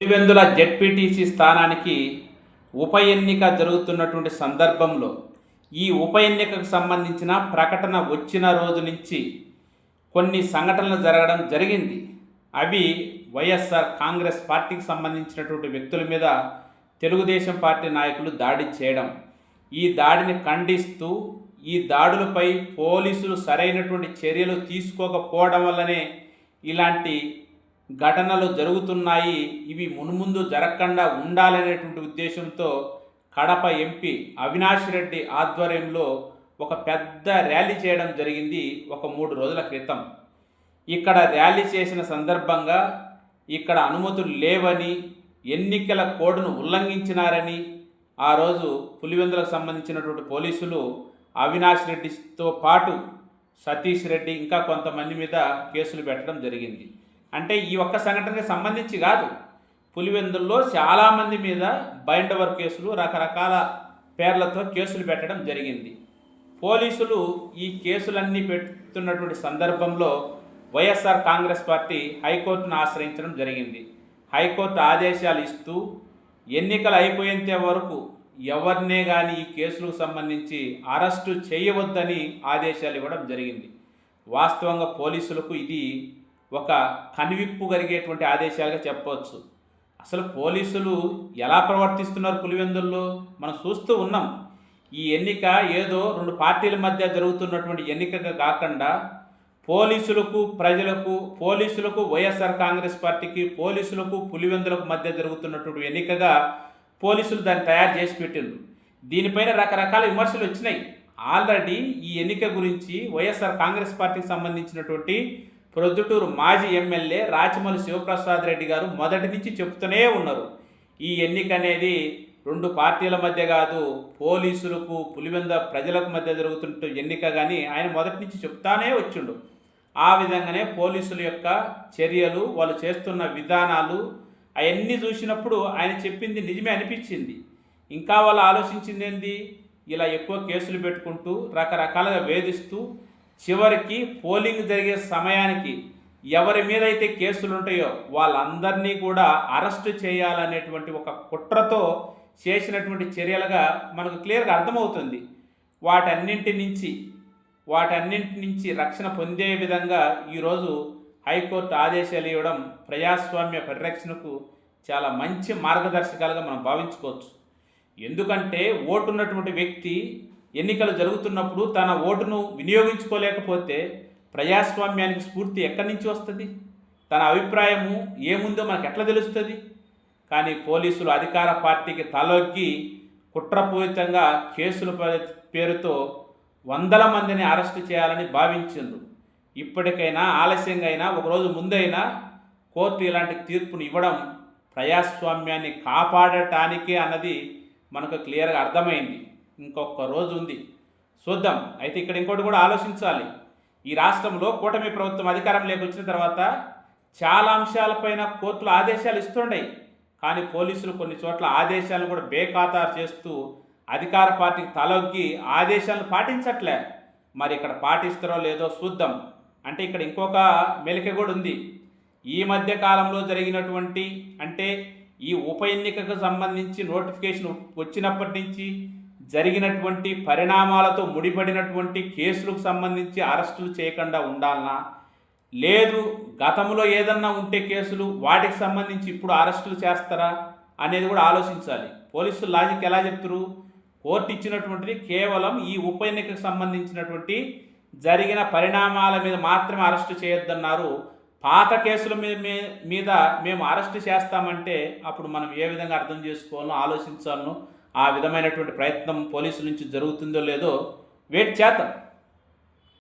Pulivendula ZPTC స్థానానికి ఉప ఎన్నిక జరుగుతున్నటువంటి సందర్భంలో ఈ ఉప ఎన్నికకు సంబంధించిన ప్రకటన వచ్చిన రోజు నుంచి కొన్ని సంఘటనలు జరగడం జరిగింది. అవి వైఎస్ఆర్ కాంగ్రెస్ పార్టీకి సంబంధించినటువంటి వ్యక్తుల మీద తెలుగుదేశం పార్టీ నాయకులు దాడి చేయడం. ఈ దాడిని ఖండిస్తూ ఈ దాడులపై పోలీసులు సరైనటువంటి చర్యలు తీసుకోకపోవడం వల్లనే ఇలాంటి ఘటనలు జరుగుతున్నాయి ఇవి మున్ముందు జరగకుండా ఉండాలనేటువంటి ఉద్దేశంతో కడప ఎంపీ అవినాష్ రెడ్డి ఆధ్వర్యంలో ఒక పెద్ద ర్యాలీ చేయడం జరిగింది ఒక మూడు రోజుల క్రితం. ఇక్కడ ర్యాలీ చేసిన సందర్భంగా ఇక్కడ అనుమతులు లేవని ఎన్నికల కోడ్ను ఉల్లంఘించినారని ఆ రోజు పులివెందులకు సంబంధించినటువంటి పోలీసులు అవినాష్ రెడ్డితో పాటు సతీష్ రెడ్డి ఇంకా కొంతమంది మీద కేసులు పెట్టడం జరిగింది. అంటే ఈ ఒక్క సంఘటనకి సంబంధించి కాదు. పులివెందుల్లో చాలామంది మీద బైండ్ కేసులు రకరకాల పేర్లతో కేసులు పెట్టడం జరిగింది. పోలీసులు ఈ కేసులన్నీ పెడుతున్నటువంటి సందర్భంలో వైఎస్ఆర్ కాంగ్రెస్ పార్టీ హైకోర్టును ఆశ్రయించడం జరిగింది. హైకోర్టు ఆదేశాలు ఇస్తూ ఎన్నికలు అయిపోయేంత వరకు ఎవరినే కానీ ఈ కేసులకు సంబంధించి అరెస్టు చేయవద్దని ఆదేశాలు ఇవ్వడం జరిగింది. వాస్తవంగా పోలీసులకు ఇది ఒక కనువిప్పు కలిగేటువంటి ఆదేశాలుగా చెప్పవచ్చు. అసలు పోలీసులు ఎలా ప్రవర్తిస్తున్నారు పులివెందుల్లో? మనం చూస్తూ ఉన్నాం. ఈ ఎన్నిక ఏదో రెండు పార్టీల మధ్య జరుగుతున్నటువంటి ఎన్నికగా కాకుండా పోలీసులకు ప్రజలకు పోలీసులకు వైఎస్ఆర్ కాంగ్రెస్ పార్టీకి పోలీసులకు పులివెందులకు మధ్య జరుగుతున్నటువంటి ఎన్నికగా పోలీసులు దాన్ని తయారు చేసి పెట్టిండ్రు. దీనిపైన రకరకాల విమర్శలు వచ్చినాయి. ఆల్రెడీ ఈ ఎన్నిక గురించి వైఎస్ఆర్ కాంగ్రెస్ పార్టీకి సంబంధించినటువంటి ప్రొద్దుటూరు మాజీ ఎమ్మెల్యే రాచమల్లి శివప్రసాద్ రెడ్డి గారు మొదటి నుంచి చెప్తూనే ఉన్నారు. ఈ ఎన్నిక అనేది రెండు పార్టీల మధ్య కాదు పోలీసులకు పులివెంద ప్రజలకు మధ్య జరుగుతున్న ఎన్నిక కానీ ఆయన మొదటి నుంచి చెప్తానే వచ్చిండు. ఆ విధంగానే పోలీసుల యొక్క చర్యలు వాళ్ళు చేస్తున్న విధానాలు అవన్నీ చూసినప్పుడు ఆయన చెప్పింది నిజమే అనిపించింది. ఇంకా వాళ్ళు ఆలోచించింది ఏంది? ఇలా ఎక్కువ కేసులు పెట్టుకుంటూ రకరకాలుగా వేధిస్తూ చివరికి పోలింగ్ జరిగే సమయానికి ఎవరి మీద అయితే కేసులు ఉంటాయో వాళ్ళందరినీ కూడా అరెస్టు చేయాలనేటువంటి ఒక కుట్రతో చేసినటువంటి చర్యలుగా మనకు క్లియర్గా అర్థమవుతుంది. వాటన్నింటి నుంచి వాటన్నింటి నుంచి రక్షణ పొందే విధంగా ఈరోజు హైకోర్టు ఆదేశాలు ఇవ్వడం ప్రజాస్వామ్య పరిరక్షణకు చాలా మంచి మార్గదర్శకాలుగా మనం భావించుకోవచ్చు. ఎందుకంటే ఓటున్నటువంటి వ్యక్తి ఎన్నికలు జరుగుతున్నప్పుడు తన ఓటును వినియోగించుకోలేకపోతే ప్రజాస్వామ్యానికి స్ఫూర్తి ఎక్కడి నుంచి వస్తుంది? తన అభిప్రాయము ఏముందో మనకు ఎట్లా తెలుస్తుంది? కానీ పోలీసులు అధికార పార్టీకి తలొగ్గి కుట్రపూరితంగా కేసుల పేరుతో వందల మందిని అరెస్టు చేయాలని భావించిండ్రు. ఇప్పటికైనా ఆలస్యంగా అయినా ఒకరోజు ముందైనా కోర్టు ఇలాంటి తీర్పును ఇవ్వడం ప్రజాస్వామ్యాన్ని కాపాడటానికే అన్నది మనకు క్లియర్గా అర్థమైంది. ఇంకొక రోజు ఉంది. చూద్దాం. అయితే ఇక్కడ ఇంకోటి కూడా ఆలోచించాలి. ఈ రాష్ట్రంలో కూటమి ప్రభుత్వం అధికారంలోకి వచ్చిన తర్వాత చాలా అంశాలపైన కోర్టులు ఆదేశాలు ఇస్తుండయి. కానీ పోలీసులు కొన్ని చోట్ల ఆదేశాలను కూడా బేఖాతారు చేస్తూ అధికార పార్టీకి తలొగ్గి ఆదేశాలను పాటించట్లే. మరి ఇక్కడ పాటిస్తారో లేదో చూద్దాం. అంటే ఇక్కడ ఇంకొక మెలిక కూడా ఉంది. ఈ మధ్య కాలంలో జరిగినటువంటి అంటే ఈ ఉప ఎన్నికకు సంబంధించి నోటిఫికేషన్ వచ్చినప్పటి నుంచి జరిగినటువంటి పరిణామాలతో ముడిపడినటువంటి కేసులకు సంబంధించి అరెస్టులు చేయకుండా ఉండాలనా? లేదు గతంలో ఏదన్నా ఉంటే కేసులు వాటికి సంబంధించి ఇప్పుడు అరెస్టులు చేస్తారా అనేది కూడా ఆలోచించాలి. పోలీసులు లాజిక్ ఎలా చెప్తారు కోర్టు ఇచ్చినటువంటిది కేవలం ఈ ఉప ఎన్నికకు సంబంధించినటువంటి జరిగిన పరిణామాల మీద మాత్రమే అరెస్టు చేయొద్దన్నారు. పాత కేసుల మీద మీ- మీద మేము అరెస్టు చేస్తామంటే అప్పుడు మనం ఏ విధంగా అర్థం చేసుకోవాలో ఆలోచించాలనో ఆ విధమైనటువంటి ప్రయత్నం పోలీసుల నుంచి జరుగుతుందో లేదో వెయిట్ చేద్దాం.